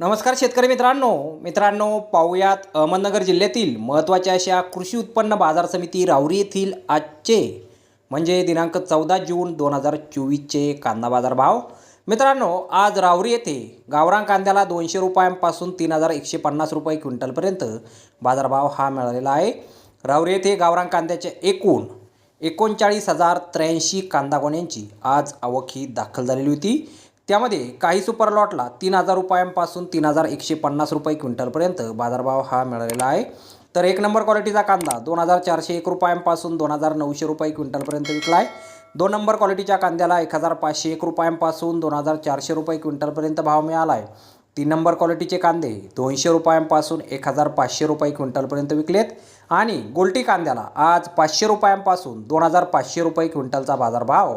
नमस्कार शेतकरी मित्रांनो. मित्रांनो पाहूयात अहमदनगर जिल्ह्यातील महत्त्वाच्या अशा कृषी उत्पन्न बाजार समिती राऊरी येथील आजचे म्हणजे दिनांक चौदा जून दोन हजार चोवीसचे कांदा बाजार भाव मित्रांनो आज रावरी येथे गावरान कांद्याला दोनशे रुपयांपासून तीन हजार एकशे पन्नास रुपये क्विंटलपर्यंत बाजारभाव हा मिळालेला आहे. रावरी येथे गावरान कांद्याचे एकूण एकोणचाळीस हजार त्र्याऐंशी कांदा गोण्यांची आज आवक ही दाखल झालेली होती. त्यामध्ये काही सुपर लॉटला तीन हजार रुपयांपासून तीन हजार एकशे पन्नास रुपये क्विंटलपर्यंत बाजारभाव हा मिळालेला आहे. तर एक नंबर क्वालिटीचा कांदा दोन हजार चारशे एक रुपयांपासून दोन हजार नऊशे रुपये क्विंटलपर्यंत विकला आहे. दोन नंबर क्वालिटीच्या कांद्याला एक हजार पाचशे एक रुपयांपासून दोन हजार चारशे रुपये क्विंटलपर्यंत भाव मिळाला आहे. तीन नंबर क्वालिटीचे कांदे दोनशे रुपयांपासून एक हजार पाचशे रुपये क्विंटलपर्यंत विकलेत. आणि गोल्टी कांद्याला आज पाचशे रुपयांपासून दोन हजार पाचशे रुपये क्विंटलचा बाजारभाव